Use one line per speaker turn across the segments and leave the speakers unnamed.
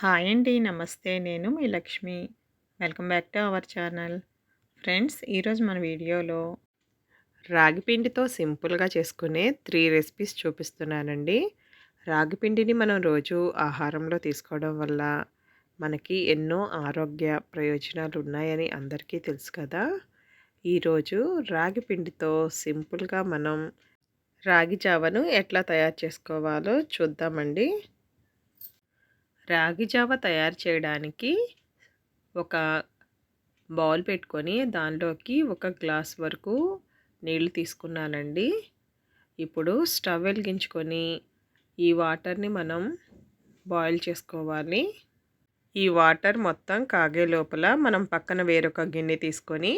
Hi అండి నమస్తే. నేను మీ Lakshmi. Welcome back to our channel. Friends ఈరోజు మన వీడియోలో రాగిపిండితో సింపుల్గా చేసుకునే త్రీ రెసిపీస్ చూపిస్తున్నానండి. రాగి పిండిని మనం రోజు ఆహారంలో తీసుకోవడం వల్ల మనకి ఎన్నో ఆరోగ్య ప్రయోజనాలు ఉన్నాయని అందరికీ తెలుసు కదా. ఈరోజు రాగి పిండితో సింపుల్గా మనం రాగి జావను ఎట్లా తయారు చేసుకోవాలో చూద్దామండి. రాగి జావ తయారు చేయడానికి ఒక బౌల్ పెట్టుకొని దానిలోకి ఒక గ్లాస్ వరకు నీళ్ళు తీసుకున్నానండి. ఇప్పుడు స్టవ్ వెలిగించుకొని ఈ వాటర్ని మనం బాయిల్ చేసుకోవాలి. ఈ వాటర్ మొత్తం కాగే లోపల మనం పక్కన వేరొక గిన్నె తీసుకొని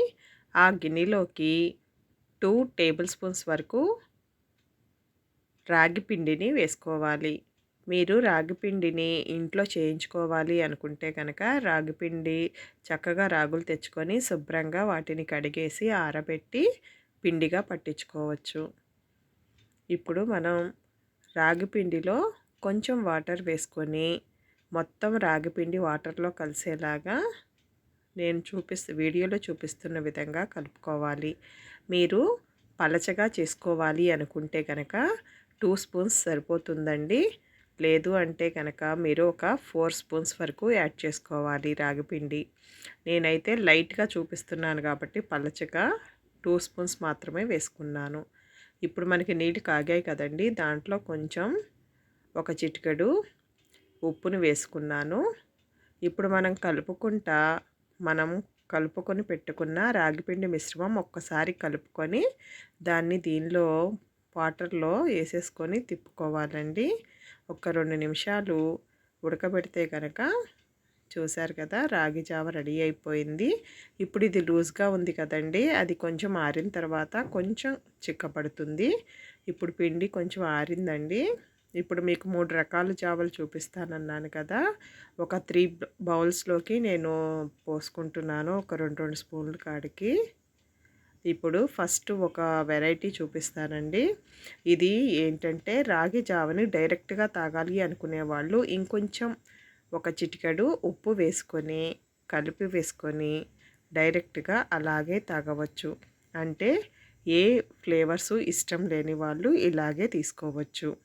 ఆ గిన్నెలోకి టూ టేబుల్ స్పూన్స్ వరకు రాగి పిండిని వేసుకోవాలి. మీరు రాగిపిండిని ఇంట్లో చేయించుకోవాలి అనుకుంటే కనుక రాగిపిండి చక్కగా రాగులు తెచ్చుకొని శుభ్రంగా వాటిని కడిగేసి ఆరబెట్టి పిండిగా పట్టించుకోవచ్చు. ఇప్పుడు మనం రాగిపిండిలో కొంచెం వాటర్ వేసుకొని మొత్తం రాగిపిండి వాటర్లో కలిసేలాగా నేను చూపిస్తు వీడియోలో చూపిస్తున్న విధంగా కలుపుకోవాలి. మీరు పలచగా చేసుకోవాలి అనుకుంటే కనుక టూ స్పూన్స్ సరిపోతుందండి. లేదు అంటే కనుక మీరు ఒక ఫోర్ స్పూన్స్ వరకు యాడ్ చేసుకోవాలి రాగిపిండి నేనైతే లైట్గా చూపిస్తున్నాను కాబట్టి పలచగా టూ స్పూన్స్ మాత్రమే వేసుకున్నాను. ఇప్పుడు మనకి నీళ్ళు కాగాయి కదండి దాంట్లో కొంచెం ఒక చిటికెడు ఉప్పును వేసుకున్నాను. ఇప్పుడు మనం కలుపుకుంటా మనం కలుపుకొని పెట్టుకున్న రాగిపిండి మిశ్రమం ఒక్కసారి కలుపుకొని దాన్ని దీనిలో వాటర్లో వేసేసుకొని తిప్పుకోవాలండి. ఒక రెండు నిమిషాలు ఉడకబెడితే కనుక చూశారు కదా రాగి జావ రెడీ అయిపోయింది. ఇప్పుడు ఇది లూజ్గా ఉంది కదండి అది కొంచెం ఆరిన తర్వాత కొంచెం చిక్కపడుతుంది ఇప్పుడు పిండి కొంచెం ఆరిందండి. ఇప్పుడు మీకు మూడు రకాల జావలు చూపిస్తానన్నాను కదా ఒక త్రీ బౌల్స్లోకి నేను పోసుకుంటున్నాను ఒక రెండు రెండు స్పూన్ల కాడికి. ఇప్పుడు ఫస్ట్ ఒక వెరైటీ చూపిస్తానండి. ఇది ఏంటంటే రాగి జావని డైరెక్ట్గా తాగాలి అనుకునే వాళ్ళు ఇంకొంచెం ఒక చిటికెడు ఉప్పు వేసుకొని కలిపి వేసుకొని డైరెక్ట్గా అలాగే తాగవచ్చు. అంటే ఏ ఫ్లేవర్స్ ఇష్టం లేని వాళ్ళు ఇలాగే తీసుకోవచ్చు.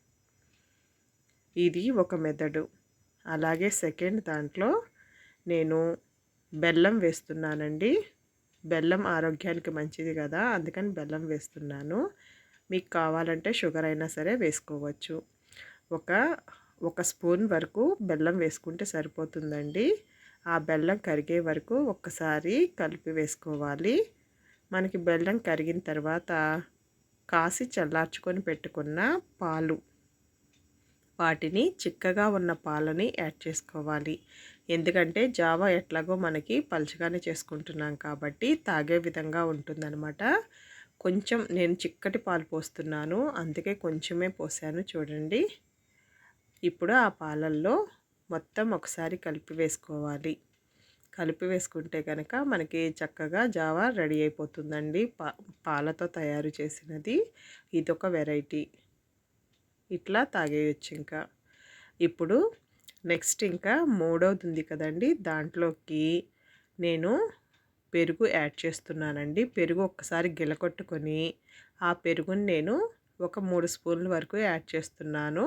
ఇది ఒక మెదడు. అలాగే సెకండ్ దాంట్లో నేను బెల్లం వేస్తున్నానండి. బెల్లం ఆరోగ్యానికి మంచిది కదా అందుకని బెల్లం వేస్తున్నాను. మీకు కావాలంటే షుగర్ అయినా సరే వేసుకోవచ్చు. ఒక ఒక స్పూన్ వరకు బెల్లం వేసుకుంటే సరిపోతుందండి. ఆ బెల్లం కరిగే వరకు ఒక్కసారి కలిపి వేసుకోవాలి. మనకి బెల్లం కరిగిన తర్వాత కాసి చల్లార్చుకొని పెట్టుకున్న పాలు వాటిని చిక్కగా ఉన్న పాలని యాడ్ చేసుకోవాలి. ఎందుకంటే జావా ఎట్లాగో మనకి పలుచగానే చేసుకుంటున్నాం కాబట్టి తాగే విధంగా ఉంటుందన్నమాట. కొంచెం నేను చిక్కటి పాలు పోస్తున్నాను. అందుకే కొంచెమే పోసాను చూడండి. ఇప్పుడు ఆ పాలల్లో మొత్తం ఒకసారి కలిపి వేసుకోవాలి. కలిపి వేసుకుంటే కనుక మనకి చక్కగా జావా రెడీ అయిపోతుందండి. పా పాలతో తయారు చేసినది. ఇదొక వెరైటీ. ఇట్లా తాగేయచ్చు ఇంకా. ఇప్పుడు నెక్స్ట్ ఇంకా మూడవది ఉంది కదండి. దాంట్లోకి నేను పెరుగు యాడ్ చేస్తున్నానండి. పెరుగు ఒక్కసారి గిలకొట్టుకొని ఆ పెరుగుని నేను ఒక మూడు స్పూన్ల వరకు యాడ్ చేస్తున్నాను.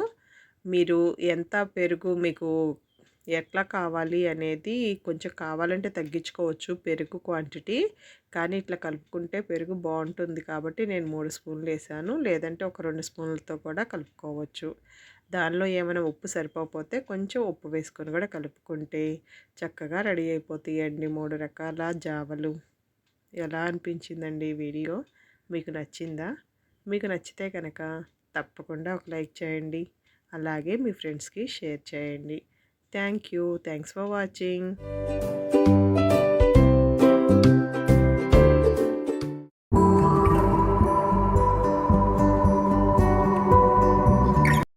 మీరు ఎంత పెరుగు మీకు ఎట్లా కావాలి అనేది కొంచెం కావాలంటే తగ్గించుకోవచ్చు పెరుగు క్వాంటిటీ. కానీ ఇట్లా కలుపుకుంటే పెరుగు బాగుంటుంది కాబట్టి నేను మూడు స్పూన్లు వేసాను. లేదంటే ఒక రెండు స్పూన్లతో కూడా కలుపుకోవచ్చు. దానిలో ఏమైనా ఉప్పు సరిపోతే కొంచెం ఉప్పు వేసుకొని కూడా కలుపుకుంటే చక్కగా రెడీ అయిపోతాయండి మూడు రకాల జావలు. ఎలా అనిపించిందండి వీడియో? మీకు నచ్చిందా? మీకు నచ్చితే కనుక తప్పకుండా ఒక లైక్ చేయండి. అలాగే మీ ఫ్రెండ్స్కి షేర్ చేయండి. Thank you. Thanks for watching.